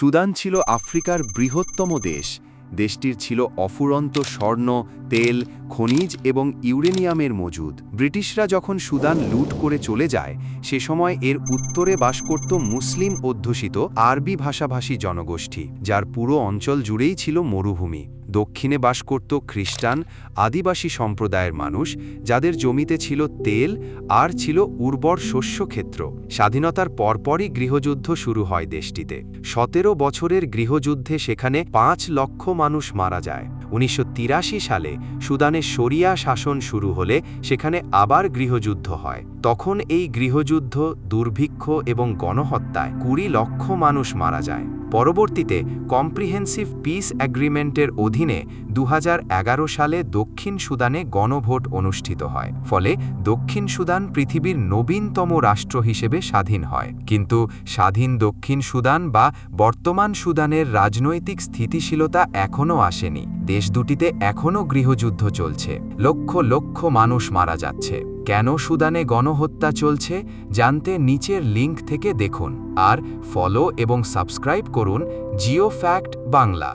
Sudan ছিল আফ্রিকার বৃহত্তম দেশ। দেশটির ছিল অফুরন্ত স্বর্ণ তেল, খনিজ এবং ইউরেনিয়ামের মজুদ। ব্রিটিশরা যখন সুদান লুট করে চলে যায়, সে সময় এর উত্তরে বাস করত মুসলিম অধ্যুষিত আরবি ভাষাভাষী জনগোষ্ঠী, যার পুরো অঞ্চল জুড়েই ছিল মরুভূমি। দক্ষিণে বাস করত খ্রিস্টান, আদিবাসী সম্প্রদায়ের মানুষ, যাদের জমিতে ছিল তেল আর ছিল উর্বর শস্যক্ষেত্র। স্বাধীনতার পরপরই গৃহযুদ্ধ শুরু হয় দেশটিতে। সতেরো বছরের গৃহযুদ্ধে সেখানে পাঁচ লক্ষ মানুষ মারা যায়। উনিশশো তিরাশি সালে সুদানে সরিয়া শাসন শুরু হলে সেখানে আবার গৃহযুদ্ধ হয়। তখন এই গৃহযুদ্ধ, দুর্ভিক্ষ এবং গণহত্যায় কুড়ি লক্ষ মানুষ মারা যায়। পরবর্তীতে কম্প্রিহেন্সিভ পিস অ্যাগ্রিমেন্টের অধীনে দু হাজার এগারো সালে দক্ষিণ সুদানে গণভোট অনুষ্ঠিত হয়, ফলে দক্ষিণ সুদান পৃথিবীর নবীনতম রাষ্ট্র হিসেবে স্বাধীন হয়। কিন্তু স্বাধীন দক্ষিণ সুদান বা বর্তমান সুদানের রাজনৈতিক স্থিতিশীলতা এখনও আসেনি। দেশ দুটিতে এখনও গৃহযুদ্ধ চলছে। লক্ষ লক্ষ মানুষ মারা যাচ্ছে। কেন সুদানে গণহত্যা চলছে জানতে নিচের লিঙ্ক থেকে দেখুন। আর ফলো এবং সাবস্ক্রাইব করুন জিও ফ্যাক্ট বাংলা।